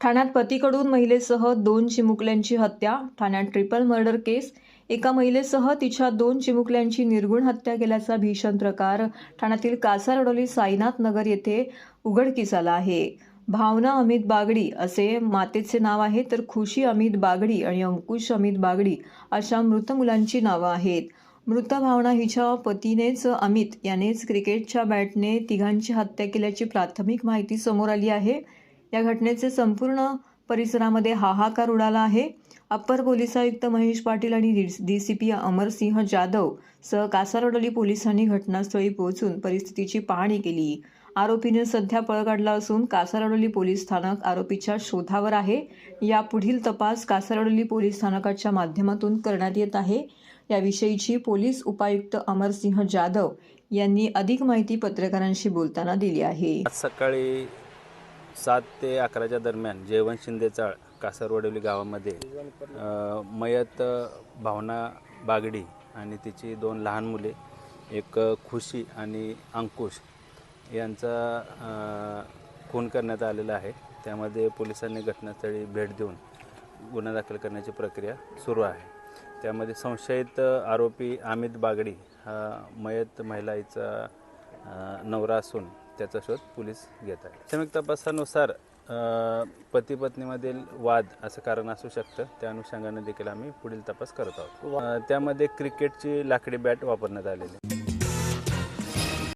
ठाण्यात पतीकडून महिलेसह दोन चिमुकल्यांची हत्या ठाण्यात ट्रिपल मर्डर केस एका महिलेसह तिच्या दोन चिमुकल्यांची निर्गुण हत्या केल्याचा भीषण प्रकार ठाण्यातील कासारडोली साईनाथ नगर येथे उघडकीस आला आहे. भावना अमित बागडी असे मातेचे नाव आहे तर खुशी अमित बागडी आणि अंकुश अमित बागडी अशा मृत मुलांची नावं आहेत. मृत भावना हिच्या पतीनेच अमित यानेच क्रिकेटच्या बॅटने तिघांची हत्या केल्याची प्राथमिक माहिती समोर आली आहे. या घटनेचे संपूर्ण परिसरामध्ये हाहाकार उडाला आहे. अप्पर पोलीस आयुक्त महेश पाटील आणि D C P Amarsingh Jadhav सह कासारडोली पोलिसांनी घटनास्थळी पोहोचून परिस्थितीची पाहणी केली. आरोपीने सध्या पळ काढला असून कासारडोली पोलीस स्थानक आरोपीच्या शोधावर आहे. या पुढील तपास कासारडोली पोलीस स्थानकाच्या माध्यमातून करण्यात येत आहे. याविषयीची पोलीस उपायुक्त अमरसिंह जाधव यांनी अधिक माहिती पत्रकारांशी बोलताना दिली आहे. सकाळी सात ते अकराच्या दरम्यान जयवंत शिंदे चाळ कासारवडवली गावामध्ये मयत भावना बागडी आणि तिची दोन लहान मुले एक खुशी आणि अंकुश यांचा खून करण्यात आलेला आहे. त्यामध्ये पोलिसांनी घटनास्थळी भेट देऊन गुन्हा दाखल करण्याची प्रक्रिया सुरू आहे. त्यामध्ये संशयित आरोपी अमित बागडी हा मयत महिलाचा नवरा असून त्याचा शोध पोलीस घेत आहेत. प्राथमिक तपासानुसार पती पत्नीमधील वाद असं कारण असू शकतं. त्या अनुषंगाने देखील आम्ही पुढील तपास करत आहोत. त्यामध्ये क्रिकेटची लाकडी बॅट वापरण्यात आलेली आहे.